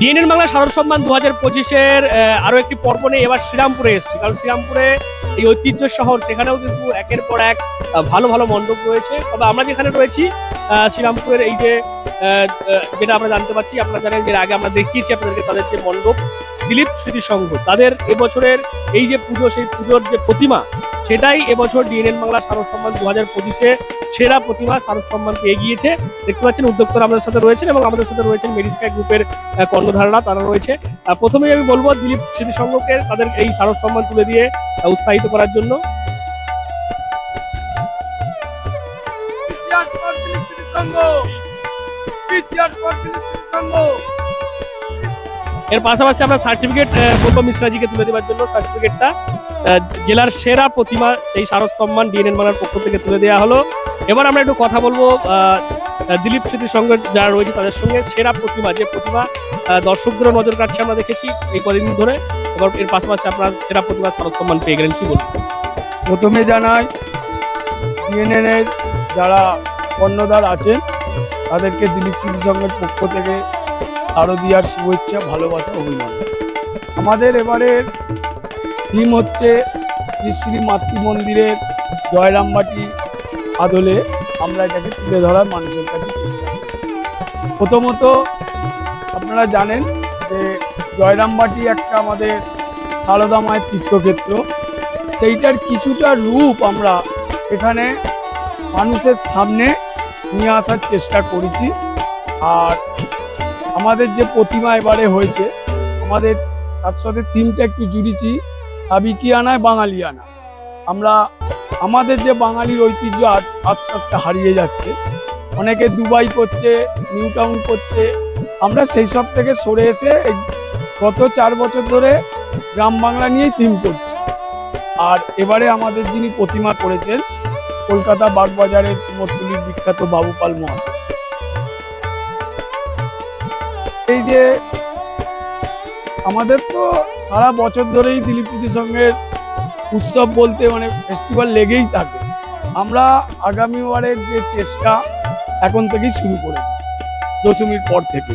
DNN Bangla শারদ সম্মান দু হাজার পঁচিশের আরও একটি পর্ব নিয়ে এবার শ্রীরামপুরে এসেছি। কারণ শ্রীরামপুরে এই ঐতিহ্য শহর, সেখানেও কিন্তু একের পর এক ভালো ভালো মণ্ডপ রয়েছে। তবে আমরা যেখানে রয়েছি শ্রীরামপুরের এই যে যেটা আমরা জানতে পারছি, আপনারা জানেন যে আগে আমরা দেখিয়েছি আপনাদেরকে তাদের যে মণ্ডপ, দিলীপ স্মৃতি সংঘ তাদের এবছরের এই যে পুজো, সেই পুজোর যে প্রতিমা সেটাই এবছর ডিএনএন বাংলা শারদ সম্মান দু হাজার পঁচিশে সেরা প্রতিমা শারদ সম্মান পেয়ে গিয়েছে। দেখতে পাচ্ছেন উদ্যোক্তারা আমাদের সাথে রয়েছেন এবং আমাদের সাথে রয়েছেন মেরিস্কাই গ্রুপের কর্ণধাররা তারা রয়েছে। প্রথমেই আমি বলব দিলীপ স্মৃতি সংঘকে তাদের এই শারদ সম্মান তুলে দিয়ে উৎসাহিত করার জন্য। এর পাশাপাশি আমরা সার্টিফিকেট বলব মিশ্রাজিকে তুলে দেওয়ার জন্য সার্টিফিকেটটা জেলার সেরা প্রতিমা সেই শারদ সম্মান ডিএনএন মানার পক্ষ থেকে তুলে দেওয়া হলো। এবার আমরা একটু কথা বলব দিলীপ স্মৃতি সংঘের যারা রয়েছে তাদের সঙ্গে। সেরা প্রতিমা, যে প্রতিমা দর্শকদেরও নজর কাটছে আমরা দেখেছি এই কদিন ধরে। এবার এর পাশাপাশি আপনারা সেরা প্রতিমা শারদ সম্মান পেয়ে গেলেন, কি বলবেন? প্রথমে জানাই ইউনিয়নের যারা কর্ণধার আছেন, তাদেরকে দিলীপ স্মৃতি সংঘের পক্ষ থেকে আরও দিয়ার শুভেচ্ছা, ভালোবাসা, অভিনন্দন। আমাদের এবারের থিম হচ্ছে শ্রী শ্রী মাতৃ মন্দিরের জয়রামবাটি আদলে আমরা এটাকে তুলে ধরার মানুষের কাছে চেষ্টা করি। প্রথমত আপনারা জানেন যে জয়রামবাটি একটা আমাদের সারদা মায়ের তীর্থক্ষেত্র। সেইটার কিছুটা রূপ আমরা এখানে মানুষের সামনে নিয়ে আসার চেষ্টা করেছি। আর আমাদের যে প্রতিমা এবারে হয়েছে, আমাদের তার সাথে থিমটা একটু জুড়েছি সাবিকিয়ানায় বাঙালিয়ানা আমরা, আমাদের যে বাঙালির ঐতিহ্য আস্তে আস্তে হারিয়ে যাচ্ছে। অনেকে দুবাই করছে, নিউ টাউন করছে। আমরা সেই সব থেকে সরে এসে গত চার বছর ধরে গ্রাম বাংলা নিয়েই থিম করছি। আর এবারে আমাদের যিনি প্রতিমা করেছেন, কলকাতা বাগবাজারের কুমোরটুলির বিখ্যাত বাবুপাল মহাশয়। এই যে, আমাদের তো সারা বছর ধরেই দিলীপ স্মৃতি সঙ্গের উৎসব বলতে মানে ফেস্টিভ্যাল লেগেই থাকে। আমরা আগামী বারের যে চেষ্টা এখন থেকেই শুরু করে দশমীর পর থেকে।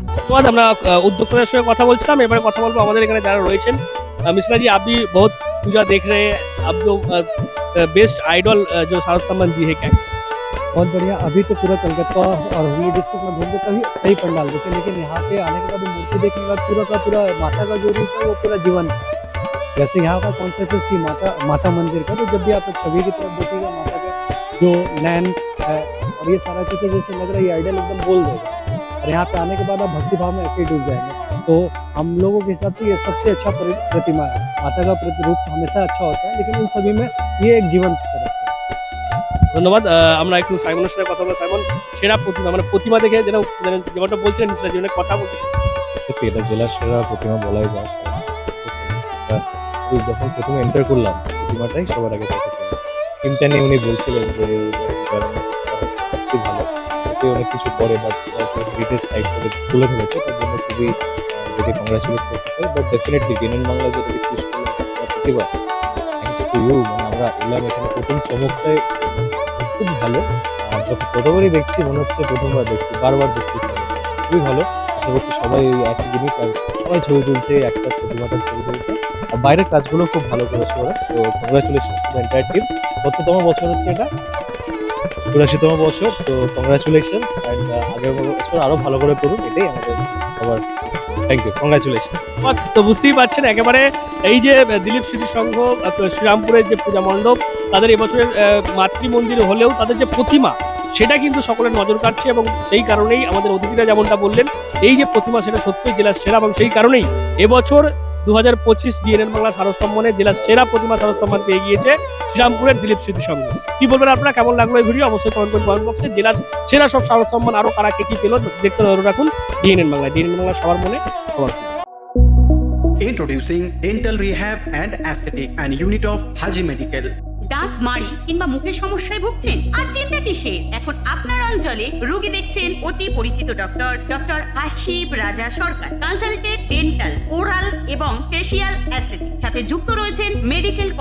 ধন্যবাদ আমরা আহ, উদ্যোক্তাদের সঙ্গে কথা বলছিলাম এবারে কথা বলবো আমাদের এখানে যারা রয়েছেন আহ, मिश्रा जी आप भी बहुत पूजा देख रहे हैं आप जो बेस्ट आइडल जो शारद सम्मान जी है क्या बहुत बढ़िया अभी तो पूरा कलकत्ता और हुगली डिस्ट्रिक्ट में घूमते तभी कई पंडाल देखे लेकिन यहाँ पे आने के बाद मूर्ति देखने के बाद पूरा का पूरा माता का जो रूप है वो पूरा जीवन है जैसे यहाँ का कॉन्सेप्ट है सी माता माता मंदिर का तो जब भी आप छवि की तरफ देखिएगा माता का जो नैन है और ये सारा कुछ है, जैसे लग रहा है ये आइडल एकदम बोल देगा और यहाँ पे आने के बाद आप भक्ति भाव में ऐसे ही डूब जाएंगे तो हम लोगों के हिसाब से ये सबसे अच्छा प्रति- प्रतिमा है माता का प्रति- रूप हमेशा अच्छा होता है लेकिन उन सभी में ये एक जीवन तरफ है ধন্যবাদ আহ, আমরা একটু সাইমনের সাথে কথা বলবো সাইমন সেরা প্রতিমা মানে প্রতিমা দেখে যেন যেন যেমনটা বলছিলেন মিশ্রা জীবনে কথা বলতে সত্যি এটা জেলার সেরা প্রতিমা বলাই যায় এটা ওই যখন প্রথমে এন্টার করলাম প্রতিমাটাই সবার আগে চোখে পড়লো চিন্তা নিয়ে উনি বলছিলেন যে environment টা হচ্ছে খুবই ভালো এতে অনেক কিছু করে বাট রিটেজ সাইড থেকে তুলে ধরেছে, তার জন্য খুবই তাদেরকে কংগ্রাচুলেট করতে চাই বাট ডেফিনেটলি ডিএনএন বাংলা যেটাকে চুজ করলাম প্রতিভা থ্যাংকস টু ইউ মানে আমরা এলাম এখানে প্রথম চমকটাই খুব ভালো। প্রথমবারই দেখছি, মনে হচ্ছে প্রথমবার দেখছি, বারবার দেখতে করে। খুবই ভালো। আশা করছি সবাই এই একই জিনিস, আর সবাই ছবি তুলছে, একটা প্রতিমাটার ছবি তুলছে। আর বাইরের কাজগুলো খুব ভালো করেছে ওরা। তো কংগ্রাচুলেশন টু এন্টায়ার টিম কততম বছর হচ্ছে এটা। চুরাশিতম বছর, তো কংগ্রাচুলেশন অ্যান্ড আগের বছর আরও ভালো করে করুন এটাই আমাদের সবার থ্যাংক ইউ তো বুঝতেই পারছেন, একেবারে এই যে দিলীপ স্মৃতি সংঘ শ্রীরামপুরের যে পূজা মণ্ডপ, তাদের এবছরের মাতৃমন্দির হলেও তাদের যে প্রতিমা, সেটা কিন্তু সকলের নজর কাটছে এবং সেই কারণেই আমাদের অতিথিরা যেমনটা বললেন, এই যে প্রতিমা সেটা সত্যিই জেলার সেরা এবং সেই কারণেই এবছর দু হাজার পঁচিশ ডিএনএন বাংলা শারদ সম্মানে জেলার সেরা প্রতিমা শারদ সম্মান পেয়ে গিয়েছে শ্রীরামপুরের দিলীপ স্মৃতি সংঘ কি বলবেন আপনারা? কেমন লাগল এই ভিডিও? অবশ্যই কমেন্ট করুন কমেন্ট বক্সে জেলার সেরা সব শারদ সম্মান আরও কারা কে কি পেল দেখতে ধরে রাখুন ডিএনএন বাংলা। ডিএনএন বাংলা সবার মনে, সবার। Introducing Dental Rehab and Aesthetic and Unit of Haji Medical. দাঁত মারি কিংবা মুখের সমস্যায় ভুগছেন? আর চিন্তা কিসে এখন আপনার অঞ্চলে রোগী দেখছেন অতি পরিচিত doctor doctor Ashib Raja Sarkar. Consultant dental oral এবং ফেসিয়াল অ্যাস্থেটিক সাথে যুক্ত রয়েছেন